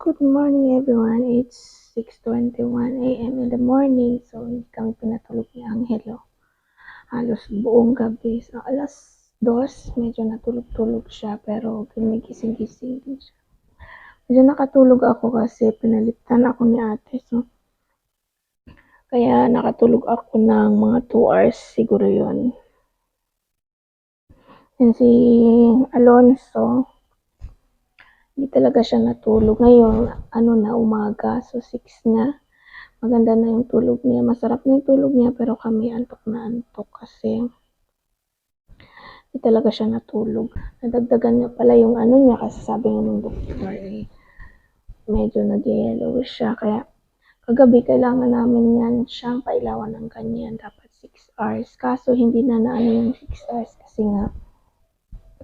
Good morning everyone. It's 6.21 a.m. in the morning. So, hindi kami pinatulog ni Angelo. Halos buong gabi. So, alas dos, medyo natulog-tulog siya. Pero gumigising-gising din siya. Medyo nakatulog ako kasi pinalitan ako ni ate. So, kaya nakatulog ako ng mga 2 hours siguro yon. And si Alonso, hindi talaga siya natulog. Ngayon, ano na, umaga. So, 6 na. Maganda na yung tulog niya. Masarap na yung tulog niya, pero kami antok na antok kasi hindi talaga siya natulog. Nadagdagan niya pala yung ano niya kasi sabi nga ng doktor eh, medyo nag-yellow siya. Kaya kagabi kailangan namin yan siyang pailawan ng ganyan. Dapat 6 hours. Kaso hindi na naano yung 6 hours kasi nga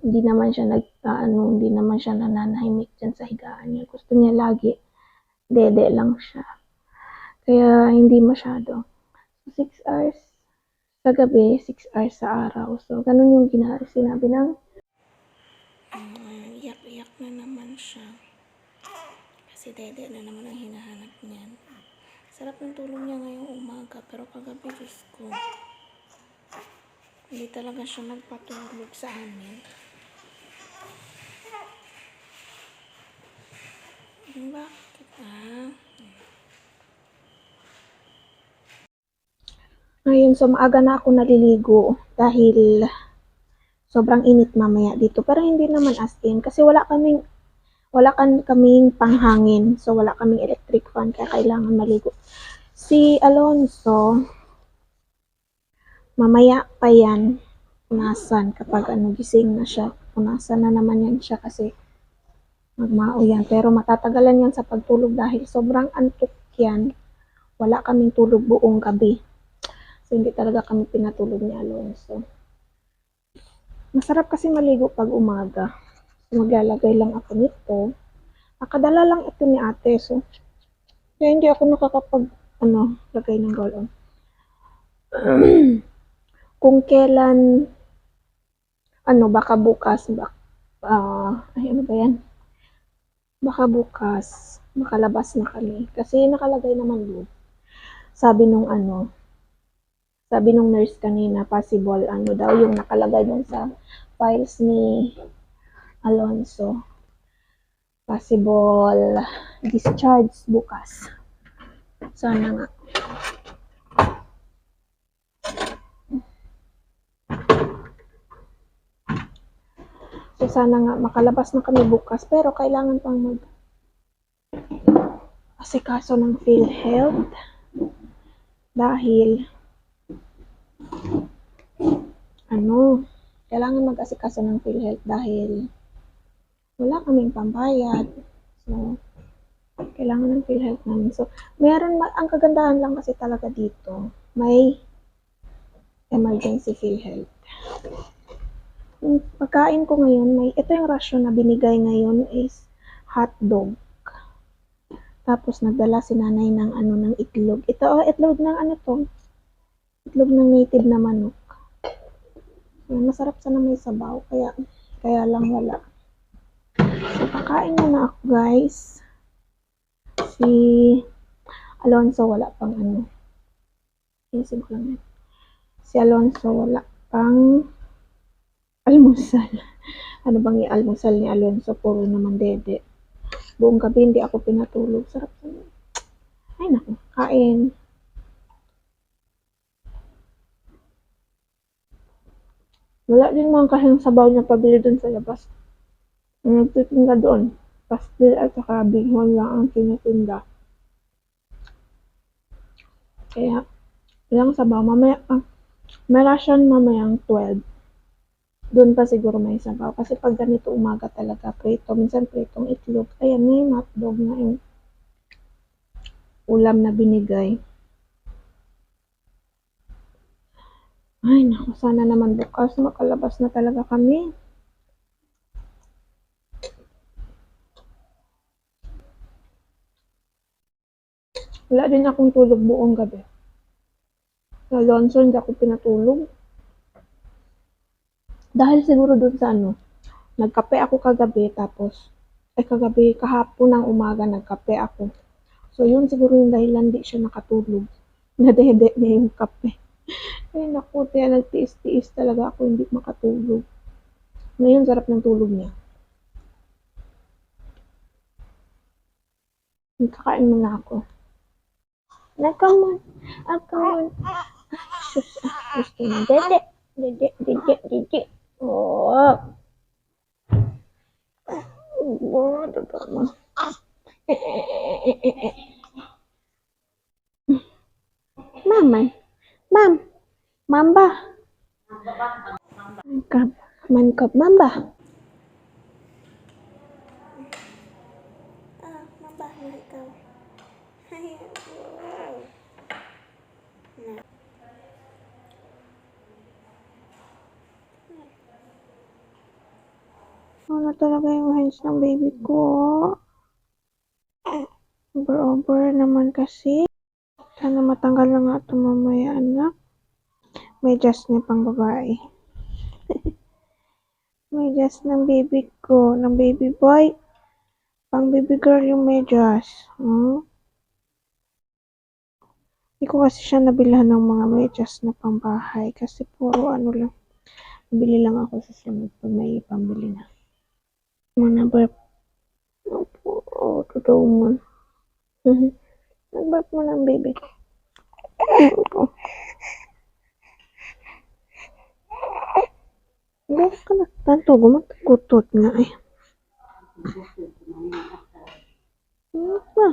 hindi naman siya nag ano, hindi naman siya nananahimik dyan sa higaan niya. Gusto niya lagi dede lang siya. Kaya hindi masyado. So, 6 hours sa gabi, 6 hours sa araw. So, ganun yung gina sinabi ng uh, iyak-iyak na naman siya. Kasi dede na naman ang hinahanap niyan. Sarap ng tulong niya ngayong umaga, pero kagabi, Diyos ko, hindi talaga siya nagpatulog sa amin. Bakit ah? Ngayon, so maaga na ako naliligo dahil sobrang init mamaya dito. Pero hindi naman as in kasi wala kaming wala kan kaming panghangin. So wala kaming electric fan kaya kailangan maligo. Si Alonso mamaya pa yan punasan kapag ano gising na siya. Punasan na naman yan siya kasi magmao yan. Pero matatagalan yan sa pagtulog dahil sobrang antok yan. Wala kaming tulog buong gabi. So, hindi talaga kami pinatulog ni Alonso. Masarap kasi maligo pag umaga. So, maglalagay lang ako nito. Nakadala lang ito ni ate. So, kaya hindi ako nakakapag, ano, lagay ng galon. Kung kailan, ano, baka bukas, bak, ah, ay, ano ba yan? Baka bukas, makalabas na kami. Kasi nakalagay naman doon. Sabi nung ano, sabi nung nurse kanina, possible ano daw yung nakalagay dun sa files ni Alonso. Possible discharge bukas. Sana nga. So sana nga makalabas na kami bukas pero kailangan pang mag asikaso ng PhilHealth dahil ano, kailangan mag-asikaso ng PhilHealth dahil wala kaming pambayad. So, kailangan ng PhilHealth namin. So, meron, ang kagandahan lang kasi talaga dito, may emergency PhilHealth. Yung pagkain ko ngayon, may, ito yung rasyon na binigay ngayon is hot dog. Tapos, nagdala si nanay ng ano, ng itlog. Ito, oh, itlog ng ano to, itlog ng native na manok. Ayan, masarap sana may sabaw, kaya, kaya lang wala. So, kakain na na ako, guys. Si Alonso wala pang ano. Inisip ko lang yan. Si Alonso wala pang almusal. Ano bang i-almusal ni Alonso? Puro naman dede. Buong gabi hindi ako pinatulog. Sarap sana. Ay, naku. Kain. Wala din mga kasing sabaw na pabili doon sa labas. Nagtitinda doon, pastil at saka bihon lang ang tinitinda. Kaya, walang sabaw. Mamaya, ah, may ration mamayang 12. Doon pa siguro may sabaw. Kasi pag ganito umaga talaga, prito. Minsan pritong itlog. Ayan, ngayon hotdog na yung ulam na binigay. Ay, naku, sana naman bukas makalabas na talaga kami. Wala din akong tulog buong gabi. Sa Alonso, hindi ako pinatulog. Dahil siguro dun sa ano, nagkape ako kagabi, tapos ay kagabi, kahapon ng umaga nagkape ako. So, yun siguro yung dahilan di siya nakatulog. Nadede na yung kape. Ay, naku, kaya nagtiis-tiis talaga ako hindi makatulog. Ngayon, sarap ng tulog niya. Kakain mo na ako. Na, come on. Ah, come on. Ah, sus, ah, gusto mo. Dede. Dede, dede, dede. Oh. Oh, totoo mo. Eh, eh, eh, eh, eh, eh. Mama. Mam. Mamba. Mankap. Mankap mamba. Ah, mamba na ikaw. Ay, wow. Na. Ano talaga yung hands ng baby ko? Over-over naman kasi. Sana matanggal na nga ito mamaya, anak. May just niya pang babae. may just ng baby ko, ng baby boy. Pang baby girl yung medyas. Hmm? Hindi ko kasi siya nabilhan ng mga medyas na pambahay kasi puro ano lang. Bili lang ako sa sunod pag may pambili na. Mana burp. Opo, oh, totoo mo. Nag-burp mo ng baby. Hindi ka na tanto, gumatagutot nga eh. Ano ba?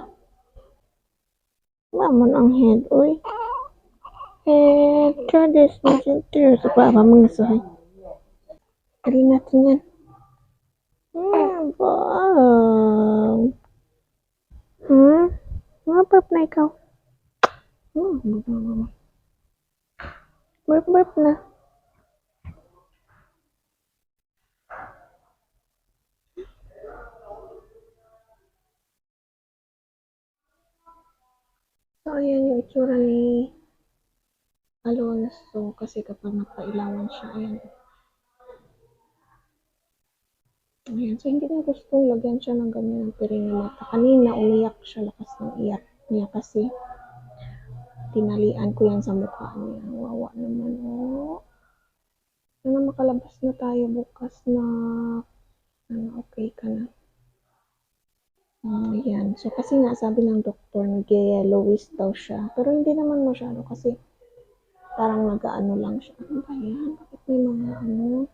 Mamon ang head, oy. Eh, try this messenger sa baba mga sahay. Dali natin yan. Wow. Hmm? Mga burp na ikaw. Hmm, burp na. Burp, burp na. So, ayan yung itsura ni Alonso kasi kapag napailawan siya, ayan. Ayan, so hindi ko gusto lagyan siya ng ganyan ng piring na mata. Kanina, umiyak siya, lakas ng iyak niya kasi tinalian ko yan sa mukha niya. Wawa naman, oh. Sana makalabas na tayo bukas na ano, okay ka na. Oh, ayan. So, kasi nga, sabi ng doktor, nag-yellowish daw siya. Pero hindi naman masyado kasi parang nag-ano lang siya. Ano ba yan? Bakit may mga ano?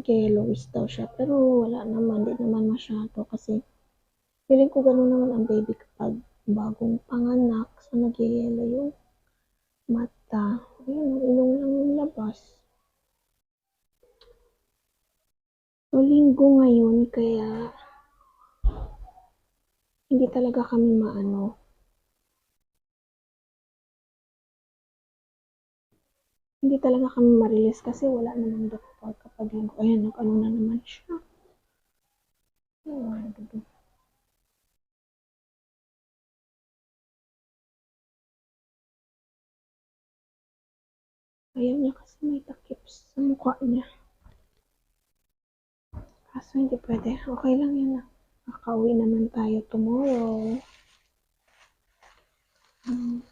Nag-yellowish daw siya. Pero wala naman. Hindi naman masyado kasi feeling ko gano'n naman ang baby kapag bagong panganak. So, nag-yellow yung mata. Ayun, ilong lang yung labas. So, linggo ngayon, kaya hindi talaga kami maano. Hindi talaga kami marilis kasi wala namang doktor kapag linggo. Ayan, nag-ano na naman siya. Ayan, dudu. Ayaw niya kasi may takip sa mukha niya. Kaso hindi pwede. Okay lang yun na. Nakauwi naman tayo tomorrow. Um,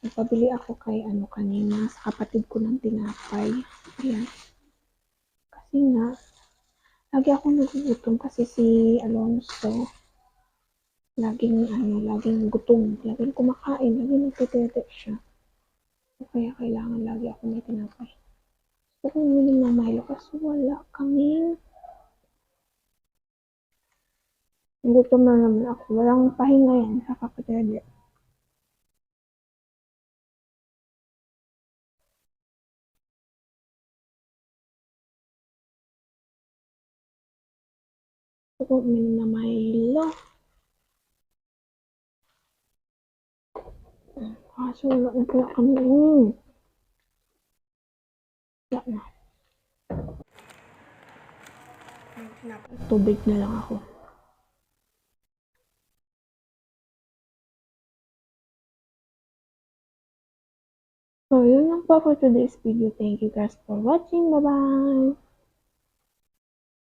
nagpabili ako kay ano kanina sa kapatid ko ng tinapay. Ayan. Kasi nga, lagi ako nagugutom kasi si Alonso, laging ano, laging gutom, laging kumakain, laging nagtitete siya. So, kaya kailangan lagi ako may tinapay. Gusto ko uminom ng Milo kasi wala kaming Gutom na naman ako. Walang pahinga yan sa cafeteria. Gusto ko uminom na Milo. Kaso wala na kaya kami. Mm. Wala na. Tubig na lang ako. So, yun lang pa for today's video. Thank you guys for watching. Bye-bye!